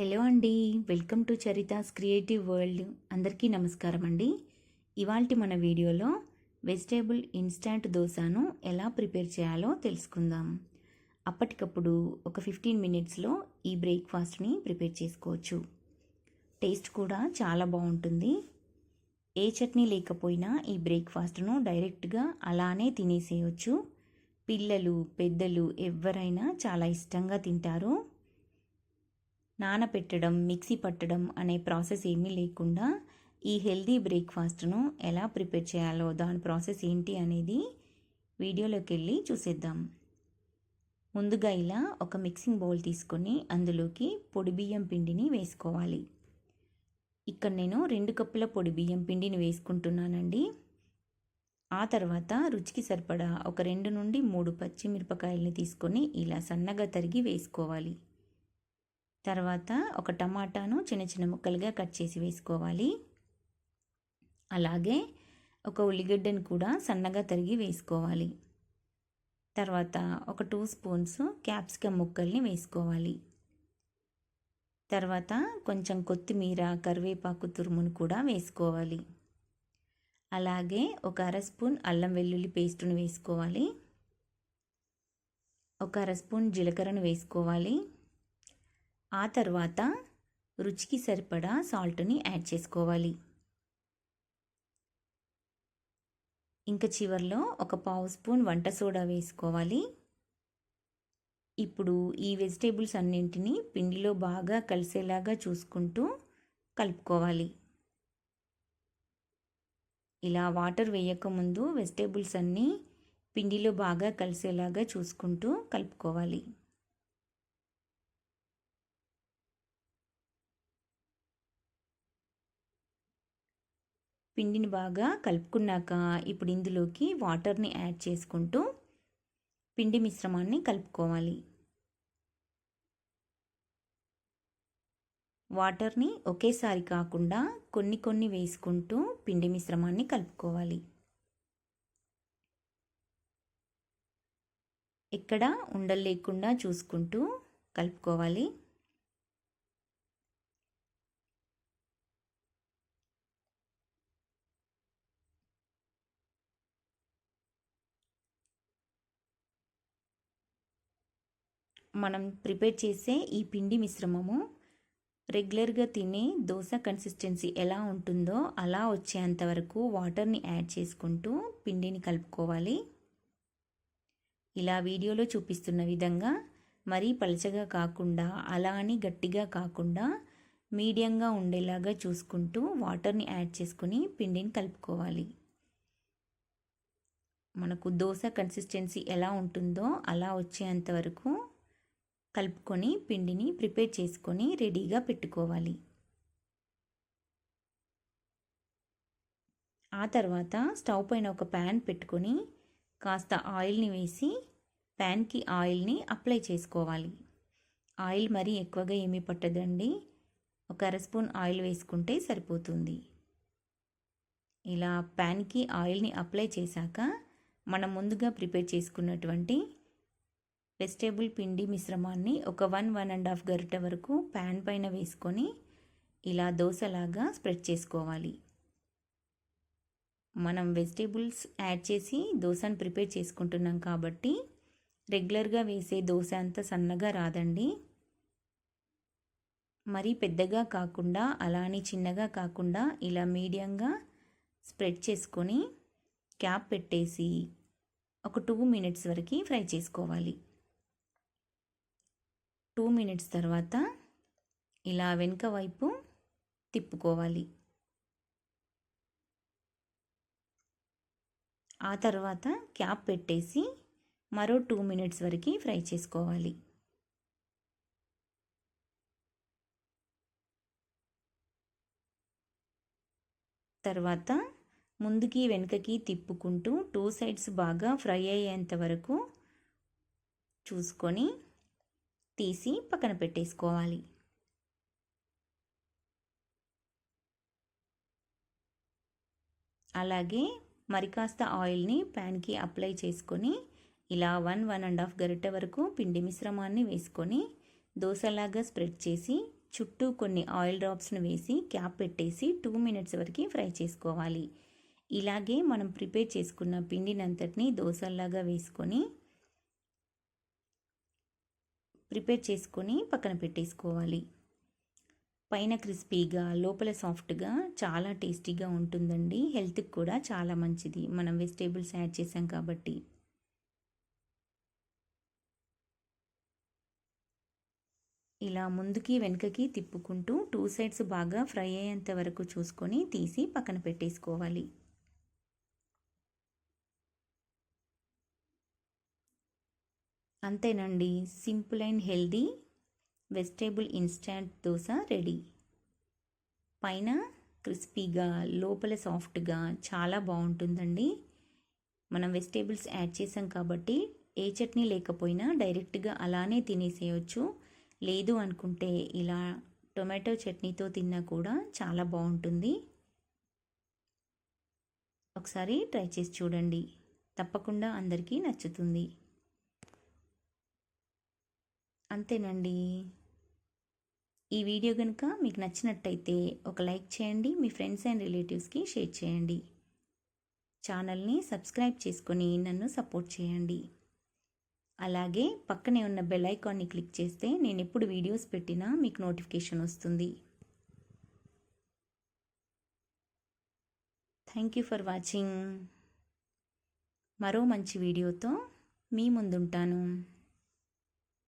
Hello అండి. Welcome to Charitha's creative world. అందరికీ నమస్కారం అండి. ఇవాల్టి మన వీడియోలో వెజిటేబుల్ ఇన్స్టాంట్ దోశను ఎలా ప్రిపేర్ చేయాలో తెలుసుకుందాం. అప్పటికప్పుడు ఒక ఫిఫ్టీన్ మినిట్స్లో ఈ బ్రేక్ఫాస్ట్ని ప్రిపేర్ చేసుకోవచ్చు. టేస్ట్ కూడా చాలా బాగుంటుంది. ఏ చట్నీ లేకపోయినా ఈ బ్రేక్ఫాస్ట్ను డైరెక్ట్గా అలానే తినేసేయచ్చు. పిల్లలు పెద్దలు ఎవరైనా చాలా ఇష్టంగా తింటారు. నానపెట్టడం మిక్సీ పట్టడం అనే ప్రాసెస్ ఏమీ లేకుండా ఈ హెల్దీ బ్రేక్ఫాస్ట్ను ఎలా ప్రిపేర్ చేయాలో దాని ప్రాసెస్ ఏంటి అనేది వీడియోలోకి వెళ్ళి చూసేద్దాం. ముందుగా ఇలా ఒక మిక్సింగ్ బౌల్ తీసుకొని అందులోకి పొడి బియ్యం పిండిని వేసుకోవాలి. ఇక్కడ నేను రెండు కప్పుల పొడి బియ్యం పిండిని వేసుకుంటున్నానండి. ఆ తర్వాత రుచికి సరిపడా ఒక రెండు నుండి మూడు పచ్చిమిరపకాయలని తీసుకొని ఇలా సన్నగా తరిగి వేసుకోవాలి. తర్వాత ఒక టమాటాను చిన్న చిన్న ముక్కలుగా కట్ చేసి వేసుకోవాలి. అలాగే ఒక ఉల్లిగడ్డను కూడా సన్నగా తరిగి వేసుకోవాలి. తర్వాత ఒక టూ స్పూన్స్ క్యాప్సికమ్ ముక్కల్ని వేసుకోవాలి. తర్వాత కొంచెం కొత్తిమీర కరివేపాకు తురుమును కూడా వేసుకోవాలి. అలాగే ఒక అర స్పూన్ అల్లం వెల్లుల్లి పేస్టును వేసుకోవాలి. ఒక అర స్పూన్ జీలకర్రను వేసుకోవాలి. ఆ తర్వాత రుచికి సరిపడా సాల్ట్ని యాడ్ చేసుకోవాలి. ఇంకా చివరిలో ఒక పావు స్పూన్ వంట సోడా వేసుకోవాలి. ఇప్పుడు ఈ వెజిటేబుల్స్ అన్నింటినీ పిండిలో బాగా కలిసేలాగా చూసుకుంటూ కలుపుకోవాలి. ఇలా వాటర్ వేయకముందు వెజిటేబుల్స్ అన్నీ పిండిలో బాగా కలిసేలాగా చూసుకుంటూ కలుపుకోవాలి. పిండిని బాగా కలుపుకున్నాక ఇప్పుడు ఇందులోకి వాటర్ని యాడ్ చేసుకుంటూ పిండి మిశ్రమాన్ని కలుపుకోవాలి. వాటర్ని ఒకేసారి కాకుండా కొన్ని కొన్ని వేసుకుంటూ పిండి మిశ్రమాన్ని కలుపుకోవాలి. ఎక్కడ ఉండలు లేకుండా చూసుకుంటూ కలుపుకోవాలి. మనం ప్రిపేర్ చేసే ఈ పిండి మిశ్రమము రెగ్యులర్గా తినే దోశ కన్సిస్టెన్సీ ఎలా ఉంటుందో అలా వచ్చేంత వరకు వాటర్ని యాడ్ చేసుకుంటూ పిండిని కలుపుకోవాలి. ఇలా వీడియోలో చూపిస్తున్న విధంగా మరీ పలచగా కాకుండా అలా అని గట్టిగా కాకుండా మీడియంగా ఉండేలాగా చూసుకుంటూ వాటర్ని యాడ్ చేసుకుని పిండిని కలుపుకోవాలి. మనకు దోశ కన్సిస్టెన్సీ ఎలా ఉంటుందో అలా వచ్చేంత వరకు కలుపుకొని పిండిని ప్రిపేర్ చేసుకొని రెడీగా పెట్టుకోవాలి. ఆ తర్వాత స్టవ్ పైన ఒక ప్యాన్ పెట్టుకొని కాస్త ఆయిల్ని వేసి ప్యాన్కి ఆయిల్ని అప్లై చేసుకోవాలి. ఆయిల్ మరీ ఎక్కువగా ఏమీ పట్టదండి. ఒక అర స్పూన్ ఆయిల్ వేసుకుంటే సరిపోతుంది. ఇలా ప్యాన్కి ఆయిల్ని అప్లై చేశాక మనం ముందుగా ప్రిపేర్ చేసుకున్నటువంటి వెజిటేబుల్ పిండి మిశ్రమాన్ని ఒక వన్ వన్ అండ్ హాఫ్ గరిటె వరకు ప్యాన్ పైన వేసుకొని ఇలా దోశలాగా స్ప్రెడ్ చేసుకోవాలి. మనం వెజిటేబుల్స్ యాడ్ చేసి దోశను ప్రిపేర్ చేసుకుంటున్నాం కాబట్టి రెగ్యులర్గా వేసే దోశ అంత సన్నగా రాదండి. మరీ పెద్దగా కాకుండా అలానే చిన్నగా కాకుండా ఇలా మీడియంగా స్ప్రెడ్ చేసుకొని క్యాప్ పెట్టేసి ఒక టూ మినిట్స్ వరకు ఫ్రై చేసుకోవాలి. టూ మినిట్స్ తర్వాత ఇలా వెనుక వైపు తిప్పుకోవాలి. ఆ తర్వాత క్యాప్ పెట్టేసి మరో టూ మినిట్స్ వరకు ఫ్రై చేసుకోవాలి. తర్వాత ముందుకి వెనుకకి తిప్పుకుంటూ టూ సైడ్స్ బాగా ఫ్రై అయ్యేంత వరకు చూసుకొని తీసి పక్కన పెట్టేసుకోవాలి. అలాగే మరి కాస్త ఆయిల్ని ప్యాన్కి అప్లై చేసుకొని ఇలా వన్ వన్ అండ్ హాఫ్ గరిటె వరకు పిండి మిశ్రమాన్ని వేసుకొని దోశలాగా స్ప్రెడ్ చేసి చుట్టూ కొన్ని ఆయిల్ డ్రాప్స్ను వేసి క్యాప్ పెట్టేసి టూ మినిట్స్ వరకు ఫ్రై చేసుకోవాలి. ఇలాగే మనం ప్రిపేర్ చేసుకున్న పిండినంతటిని దోశల్లాగా వేసుకొని ప్రిపేర్ చేసుకొని పక్కన పెట్టేసుకోవాలి. పైన క్రిస్పీగా లోపల సాఫ్ట్గా చాలా టేస్టీగా ఉంటుందండి. హెల్త్కి కూడా చాలా మంచిది. మనం వెజిటేబుల్స్ యాడ్ చేసాం కాబట్టి. ఇలా ముందుకి వెనుకకి తిప్పుకుంటూ టూ సైడ్స్ బాగా ఫ్రై అయ్యేంత వరకు చూసుకొని తీసి పక్కన పెట్టేసుకోవాలి. అంతేనండి. Simple and healthy vegetable instant dosa ready. పైన క్రిస్పీగా లోపల సాఫ్ట్గా చాలా బాగుంటుందండి. మనం వెజిటేబుల్స్ యాడ్ చేసాం కాబట్టి ఏ చట్నీ లేకపోయినా డైరెక్ట్గా అలానే తినేసేయచ్చు. లేదు అనుకుంటే ఇలా టొమాటో చట్నీతో తిన్నా కూడా చాలా బాగుంటుంది. ఒకసారి ట్రై చేసి చూడండి. తప్పకుండా అందరికీ నచ్చుతుంది. అంతేనండి. ఈ వీడియో కనుక మీకు నచ్చినట్టయితే ఒక లైక్ చేయండి మీ ఫ్రెండ్స్ అండ్ రిలేటివ్స్కి షేర్ చేయండి. ఛానల్ని సబ్స్క్రైబ్ చేసుకొని నన్ను సపోర్ట్ చేయండి. అలాగే పక్కనే ఉన్న బెల్ ఐకాన్ని క్లిక్ చేస్తే నేను ఎప్పుడు వీడియోస్ పెట్టినా మీకు నోటిఫికేషన్ వస్తుంది. Thank you for watching. మరో మంచి వీడియోతో మీ ముందుంటాను.